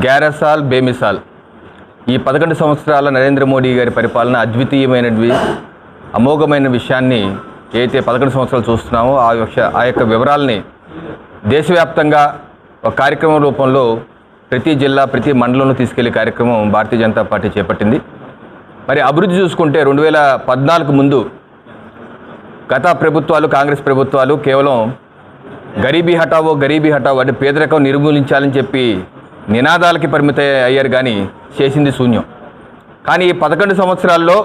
గ్యారసాల్ బేమిసాల్. ఈ పదకొండు సంవత్సరాల నరేంద్ర మోడీ గారి పరిపాలన అద్వితీయమైనవి అమోఘమైన విషయాన్ని ఏదైతే పదకొండు సంవత్సరాలు చూస్తున్నామో ఆ యొక్క ఆ యొక్క వివరాలని దేశవ్యాప్తంగా ఒక కార్యక్రమం రూపంలో ప్రతి జిల్లా ప్రతి మండలంలో తీసుకెళ్ళే కార్యక్రమం భారతీయ జనతా పార్టీ చేపట్టింది. మరి అభివృద్ధి చూసుకుంటే రెండు వేల పద్నాలుగు ముందు గత ప్రభుత్వాలు కాంగ్రెస్ ప్రభుత్వాలు కేవలం గరీబీ హటావో గరీబీ హటావో అంటే పేదరికం నిర్మూలించాలని చెప్పి నినాదాలకి పరిమిత అయ్యారు కానీ చేసింది శూన్యం. కానీ ఈ పదకొండు సంవత్సరాల్లో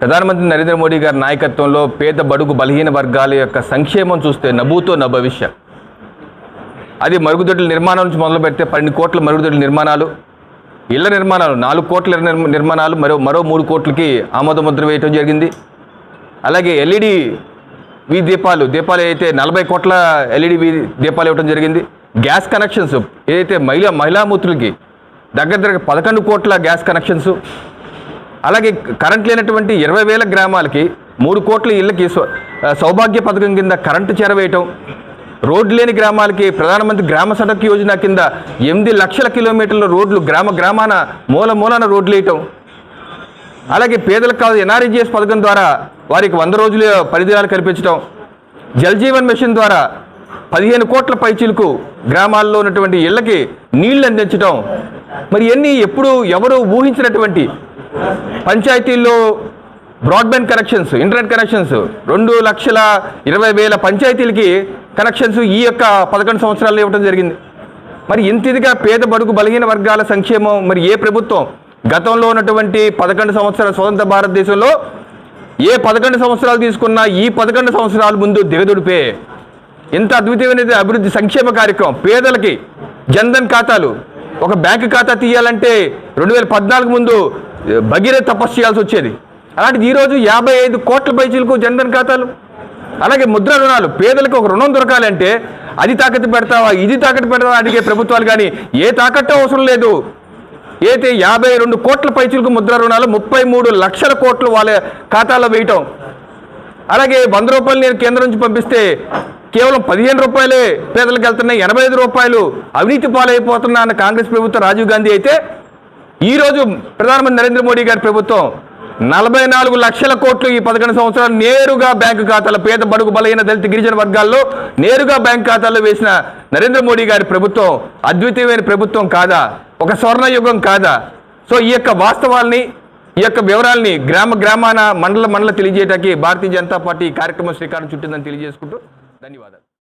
ప్రధానమంత్రి నరేంద్ర మోడీ గారి నాయకత్వంలో పేద బడుగు బలహీన వర్గాల యొక్క సంక్షేమం చూస్తే నభూతో నా అది మరుగుదొడ్ల నిర్మాణం నుంచి మొదలు పెడితే పన్నెండు కోట్ల మరుగుదొడ్ల నిర్మాణాలు ఇళ్ళ నిర్మాణాలు నాలుగు కోట్ల నిర్మాణాలు మరో మరో మూడు కోట్లకి ఆమోదముద్ర వేయటం జరిగింది. అలాగే ఎల్ఈడి వీ దీపాలు దీపాలు అయితే నలభై కోట్ల ఎల్ఈడి వీ దీపాలు ఇవ్వడం జరిగింది. గ్యాస్ కనెక్షన్స్ ఏదైతే మహిళా మహిళామూతులకి దగ్గర దగ్గర పదకొండు కోట్ల గ్యాస్ కనెక్షన్స్ అలాగే కరెంట్ లేనటువంటి ఇరవై వేల గ్రామాలకి మూడు కోట్ల ఇళ్ళకి సౌభాగ్య పథకం కింద కరెంటు చేరవేయటం రోడ్లు లేని గ్రామాలకి ప్రధానమంత్రి గ్రామ సడక్ యోజన కింద ఎనిమిది లక్షల కిలోమీటర్ల రోడ్లు గ్రామ గ్రామాన మూల మూలాన రోడ్లు వేయటం అలాగే పేదలకు కాదు ఎన్ఆర్ఈజిఎస్ పథకం ద్వారా వారికి వంద రోజుల పరిధిరాలు కల్పించడం జల్ జీవన్ మిషన్ ద్వారా పదిహేను కోట్ల పైచీలకు గ్రామాల్లో ఉన్నటువంటి ఇళ్ళకి నీళ్ళు అందించడం మరి ఎన్ని ఎప్పుడు ఎవరు ఊహించినటువంటి పంచాయతీల్లో బ్రాడ్బ్యాండ్ కనెక్షన్స్ ఇంటర్నెట్ కనెక్షన్స్ రెండు లక్షల ఇరవై వేల పంచాయతీలకి కనెక్షన్స్ ఈ యొక్క పదకొండు సంవత్సరాల్లో ఇవ్వడం జరిగింది. మరి ఇంత ఇదిగా పేద బడుగు బలహీన వర్గాల సంక్షేమం మరి ఏ ప్రభుత్వం గతంలో ఉన్నటువంటి పదకొండు సంవత్సరాల స్వతంత్ర భారతదేశంలో ఏ పదకొండు సంవత్సరాలు తీసుకున్నా ఈ పదకొండు సంవత్సరాల ముందు దిగదుడిపే. ఎంత అద్భుతమైన అభివృద్ధి సంక్షేమ కార్యక్రమం. పేదలకి జన్ధన్ ఖాతాలు. ఒక బ్యాంకు ఖాతా తీయాలంటే రెండు వేల పద్నాలుగు ముందు భగీరథ తపస్సు చేయాల్సి వచ్చేది. అలాంటిది ఈరోజు యాభై ఐదు కోట్ల పైచీలకు జన్ధన్ ఖాతాలు. అలాగే ముద్ర రుణాలు. పేదలకు ఒక రుణం దొరకాలంటే అది తాకట్టు పెడతావా ఇది తాకట్టు పెడతావా అడిగే ప్రభుత్వాలు కానీ ఏ తాకట్టు అవసరం లేదు. అయితే యాభై రెండు కోట్ల పైచీలకు ముద్ర రుణాలు ముప్పై మూడు లక్షల కోట్లు వాళ్ళ ఖాతాలో వేయటం. అలాగే వంద రూపాయలు నేను కేంద్రం నుంచి పంపిస్తే కేవలం పదిహేను రూపాయలే పేదలకు వెళ్తున్నాయి ఎనభై ఐదు రూపాయలు అవినీతి పాలైపోతున్నా అన్న కాంగ్రెస్ ప్రభుత్వం రాజీవ్ గాంధీ అయితే ఈరోజు ప్రధానమంత్రి నరేంద్ర మోడీ గారి ప్రభుత్వం నలభై నాలుగు లక్షల కోట్లు ఈ పదకొండు సంవత్సరాలు నేరుగా బ్యాంకు ఖాతాలో పేద బడుగు బలహీన దళిత గిరిజన వర్గాల్లో నేరుగా బ్యాంకు ఖాతాల్లో వేసిన నరేంద్ర మోడీ గారి ప్రభుత్వం అద్వితీయమైన ప్రభుత్వం కాదా? ఒక స్వర్ణయుగం కాదా? సో ఈ యొక్క వాస్తవాల్ని ఈ యొక్క వివరాల్ని గ్రామ గ్రామాన మండల మండల తెలియజేయటానికి భారతీయ జనతా పార్టీ కార్యక్రమం శ్రీకారం చుట్టిందని తెలియజేసుకుంటూ ధన్యవాదాలు.